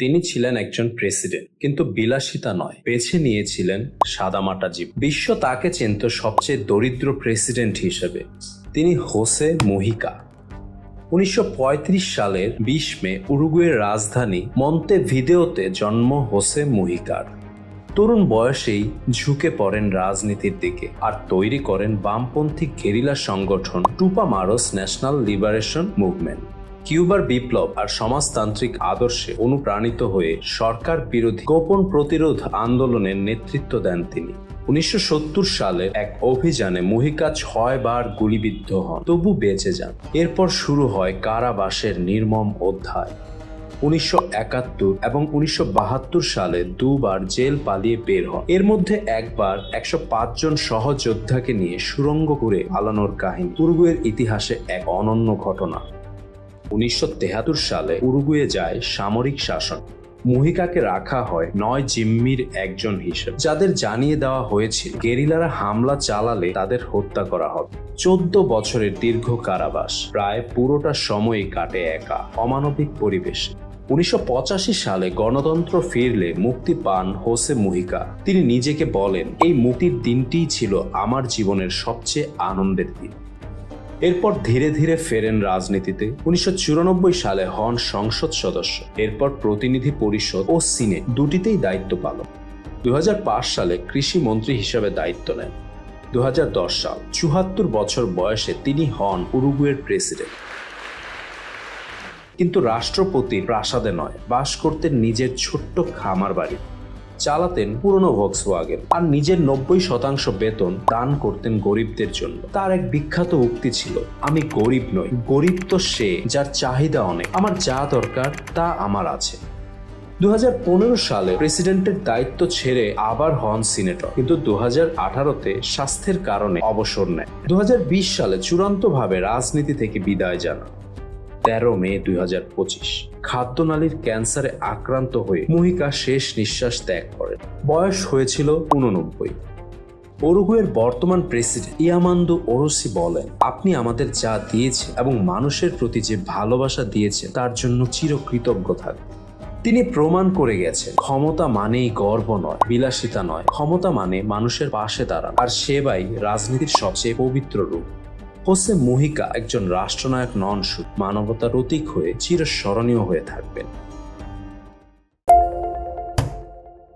তিনি ছিলেন একজন প্রেসিডেন্ট, কিন্তু বিলাসিতা নয়। বেছে নিয়েছিলেন সাদামাটা জীব। বিশ্ব তাকে চিনত সবচেয়ে দরিদ্র প্রেসিডেন্ট হিসেবে। তিনি হোসে মুহিকা। উনিশশো সালের বিশ মে উরুগুয়ের রাজধানী মন্তে ভিদেওতে জন্ম হোসে মুহিকার। তরুণ বয়সেই ঝুঁকে পড়েন রাজনীতির দিকে আর তৈরি করেন বামপন্থী গেরিলা সংগঠন Tupamaros national liberation movement. কিউবার বিপ্লব আর সমাজতান্ত্রিক আদর্শে অনুপ্রাণিত হয়ে সরকার বিরোধী গোপন প্রতিরোধ আন্দোলনের নেতৃত্ব দেন তিনি। উনিশশো সত্তর সালে এক অভিযানে মুহিকা ছয় বার গুলিবিদ্ধ হন, তবু বেঁচে যান। এরপর শুরু হয় কারাবাসের নির্মম অধ্যায়। উনিশশো একাত্তর এবং উনিশশো বাহাত্তর সালে দুবার জেল পালিয়ে বের হন। এর মধ্যে একবার একশো জন সহযোদ্ধাকে নিয়ে সুরঙ্গ করে পালানোর কাহিনী। উরুগুয়ের ইতিহাসে এক অনন্য ঘটনা। উনিশশো সালে উরুগুয়ে যায় সামরিক শাসন। মুহিকাকে রাখা হয় নয় জিম্মির একজন হিসেবে। যাদের জানিয়ে দেওয়া হয়েছিল, গেরিলারা হামলা চালালে তাদের হত্যা করা হবে। চোদ্দ বছরের দীর্ঘ কারাবাস, প্রায় পুরোটা সময়ই কাটে একা, অমানবিক পরিবেশে। উনিশশো পঁচাশি সালে গণতন্ত্র ফিরলে মুক্তি পান হোসে মুহিকা। তিনি নিজেকে বলেন, এই মুক্তির দিনটিই ছিল আমার জীবনের সবচেয়ে আনন্দের দিন। এরপর ধীরে ধীরে ফেরেন রাজনীতিতে। উনিশশো সালে হন সংসদ সদস্য। এরপর প্রতিনিধি পরিষদ ও সিনেট দুটিতেই দায়িত্ব পালন। দু হাজার পাঁচ সালে কৃষি মন্ত্রী হিসেবে দায়িত্ব নেন। দু হাজার দশ সাল চুহাত্তর বছর বয়সে তিনি হন উরুগুয়ের প্রেসিডেন্ট। কিন্তু রাষ্ট্রপতির প্রাসাদে নয়, বাস করতেন নিজের ছোট্ট খামার বাড়ি চালাতেন পুরনো ভক্সওয়াগেন আর নিজের নব্বই শতাংশ বেতন দান করতেন গরিবদের জন্য। তার এক বিখ্যাত উক্তি ছিল, আমি গরিব নই, গরিব তো সে, যার চাহিদা অনেক। আমার যা দরকার, তা আমার আছে। দু হাজার পনেরো সালে প্রেসিডেন্টের দায়িত্ব ছেড়ে আবার হন সিনেটর। কিন্তু দু আঠারোতে স্বাস্থ্যের কারণে অবসর নেয় দু হাজার বিশ সালে চূড়ান্তভাবে রাজনীতি থেকে বিদায় জানান। তেরো মে দুই হাজার পঁচিশ। খাদ্যনালীর ক্যান্সারে আক্রান্ত হয়ে মুহিকা শেষ নিঃশ্বাস ত্যাগ করেন। বয়স হয়েছিল উননব্বই ওরুগুয়ের বর্তমান প্রেসিডেন্ট ইয়ামান্দু ওরসি বলেন, আপনি আমাদের যা দিয়েছে এবং মানুষের প্রতি যে ভালোবাসা দিয়েছে তার জন্য চিরকৃতজ্ঞ থাকবে। তিনি প্রমাণ করে গেছেন, ক্ষমতা মানেই গর্ব নয়, বিলাসিতা নয়। ক্ষমতা মানে মানুষের পাশে দাঁড়ান, আর সেবাই রাজনীতির সবচেয়ে পবিত্র রূপ। হোসে মুহিকা একজন রাষ্ট্রনায়ক নন মানবতার প্রতীক হয়ে চিরস্মরণীয় হয়ে থাকবেন।